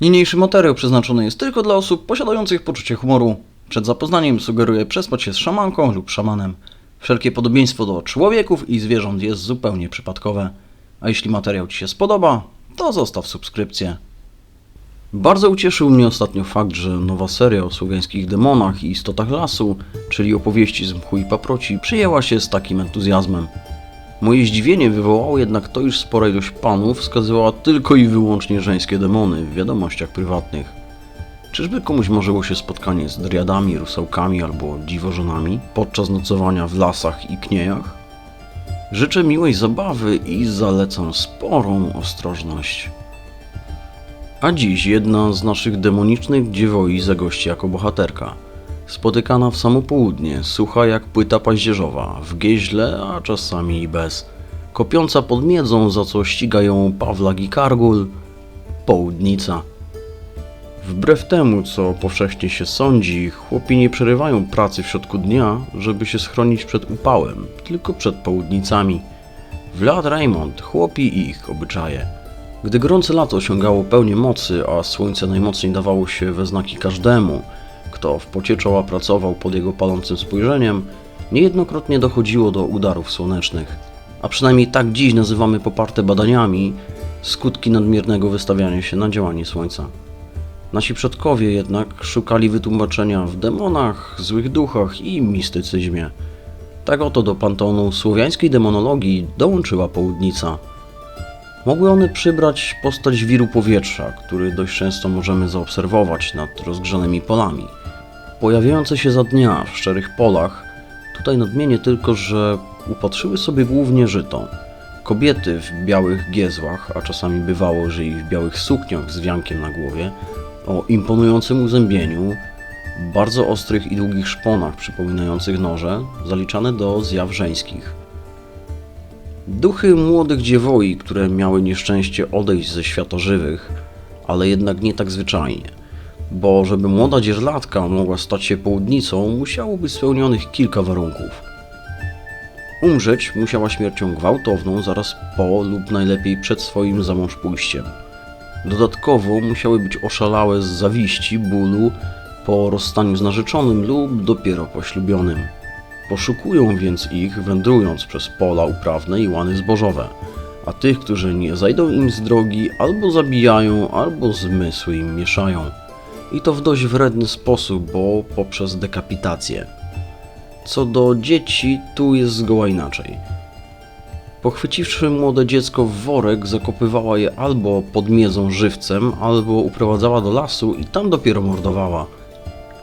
Niniejszy materiał przeznaczony jest tylko dla osób posiadających poczucie humoru. Przed zapoznaniem sugeruję przespać się z szamanką lub szamanem. Wszelkie podobieństwo do człowieków i zwierząt jest zupełnie przypadkowe. A jeśli materiał Ci się spodoba, to zostaw subskrypcję. Bardzo ucieszył mnie ostatnio fakt, że nowa seria o słowiańskich demonach i istotach lasu, czyli opowieści z mchu i paproci, przyjęła się z takim entuzjazmem. Moje zdziwienie wywołało jednak to, iż spora ilość panów wskazywała tylko i wyłącznie żeńskie demony w wiadomościach prywatnych. Czyżby komuś marzyło się spotkanie z driadami, rusałkami albo dziwożonami podczas nocowania w lasach i kniejach? Życzę miłej zabawy i zalecam sporą ostrożność. A dziś jedna z naszych demonicznych dziewoi zagości jako bohaterka. Spotykana w samo południe, sucha jak płyta paździerzowa, w gieźle, a czasami i bez. Kopiąca pod miedzą, za co ściga ją Pawlak i Kargul, południca. Wbrew temu, co powszechnie się sądzi, chłopi nie przerywają pracy w środku dnia, żeby się schronić przed upałem, tylko przed południcami. Vlad Raymond chłopi i ich obyczaje. Gdy gorące lato osiągało pełnię mocy, a słońce najmocniej dawało się we znaki każdemu, kto w pocie czoła pracował pod jego palącym spojrzeniem, niejednokrotnie dochodziło do udarów słonecznych. A przynajmniej tak dziś nazywamy poparte badaniami skutki nadmiernego wystawiania się na działanie słońca. Nasi przodkowie jednak szukali wytłumaczenia w demonach, złych duchach i mistycyzmie. Tak oto do panteonu słowiańskiej demonologii dołączyła południca. Mogły one przybrać postać wiru powietrza, który dość często możemy zaobserwować nad rozgrzanymi polami. Pojawiające się za dnia w szczerych polach, tutaj nadmienię tylko, że upatrzyły sobie głównie żyto. Kobiety w białych giezłach, a czasami bywało, że i w białych sukniach z wiankiem na głowie, o imponującym uzębieniu, bardzo ostrych i długich szponach przypominających noże, zaliczane do zjaw żeńskich. Duchy młodych dziewoi, które miały nieszczęście odejść ze świata żywych, ale jednak nie tak zwyczajnie, bo żeby młoda dzierlatka mogła stać się południcą, musiało być spełnionych kilka warunków. Umrzeć musiała śmiercią gwałtowną zaraz po lub najlepiej przed swoim za mąż pójściem. Dodatkowo musiały być oszalałe z zawiści, bólu po rozstaniu z narzeczonym lub dopiero poślubionym. Poszukują więc ich, wędrując przez pola uprawne i łany zbożowe, a tych, którzy nie zajdą im z drogi, albo zabijają, albo zmysły im mieszają. I to w dość wredny sposób, bo poprzez dekapitację. Co do dzieci, tu jest zgoła inaczej. Pochwyciwszy młode dziecko w worek, zakopywała je albo pod miedzą żywcem, albo uprowadzała do lasu i tam dopiero mordowała.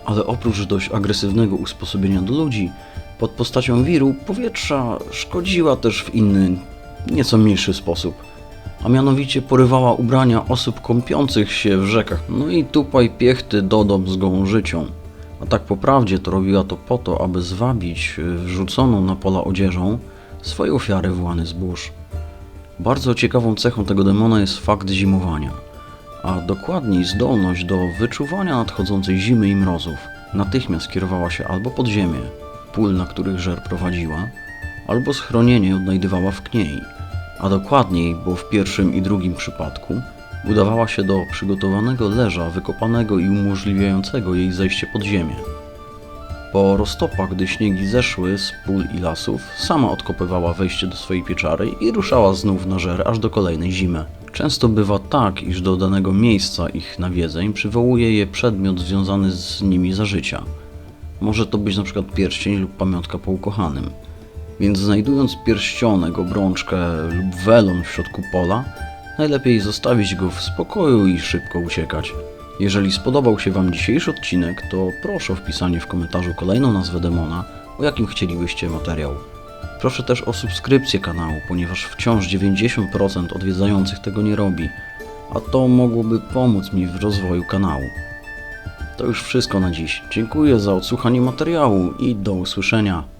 Ale oprócz dość agresywnego usposobienia do ludzi, pod postacią wiru powietrza szkodziła też w inny, nieco mniejszy sposób. A mianowicie porywała ubrania osób kąpiących się w rzekach, no i tupaj piechty dodom z gołą życią. A tak po prawdzie to robiła to po to, aby zwabić y, wrzuconą na pola odzieżą swoje ofiary w łany zbóż. Bardzo ciekawą cechą tego demona jest fakt zimowania, a dokładniej zdolność do wyczuwania nadchodzącej zimy i mrozów. Natychmiast kierowała się albo pod ziemię, pól, na których żer prowadziła, albo schronienie odnajdywała w kniei, a dokładniej, bo w pierwszym i drugim przypadku udawała się do przygotowanego leża wykopanego i umożliwiającego jej zejście pod ziemię. Po roztopach, gdy śniegi zeszły z pól i lasów, sama odkopywała wejście do swojej pieczary i ruszała znów na żer aż do kolejnej zimy. Często bywa tak, iż do danego miejsca ich nawiedzeń przywołuje je przedmiot związany z nimi za życia. Może to być przykład pierścień lub pamiątka po ukochanym. Więc znajdując pierścionek, obrączkę lub welon w środku pola, najlepiej zostawić go w spokoju i szybko uciekać. Jeżeli spodobał się Wam dzisiejszy odcinek, to proszę o wpisanie w komentarzu kolejną nazwę demona, o jakim chcielibyście materiał. Proszę też o subskrypcję kanału, ponieważ wciąż 90% odwiedzających tego nie robi, a to mogłoby pomóc mi w rozwoju kanału. To już wszystko na dziś. Dziękuję za odsłuchanie materiału i do usłyszenia.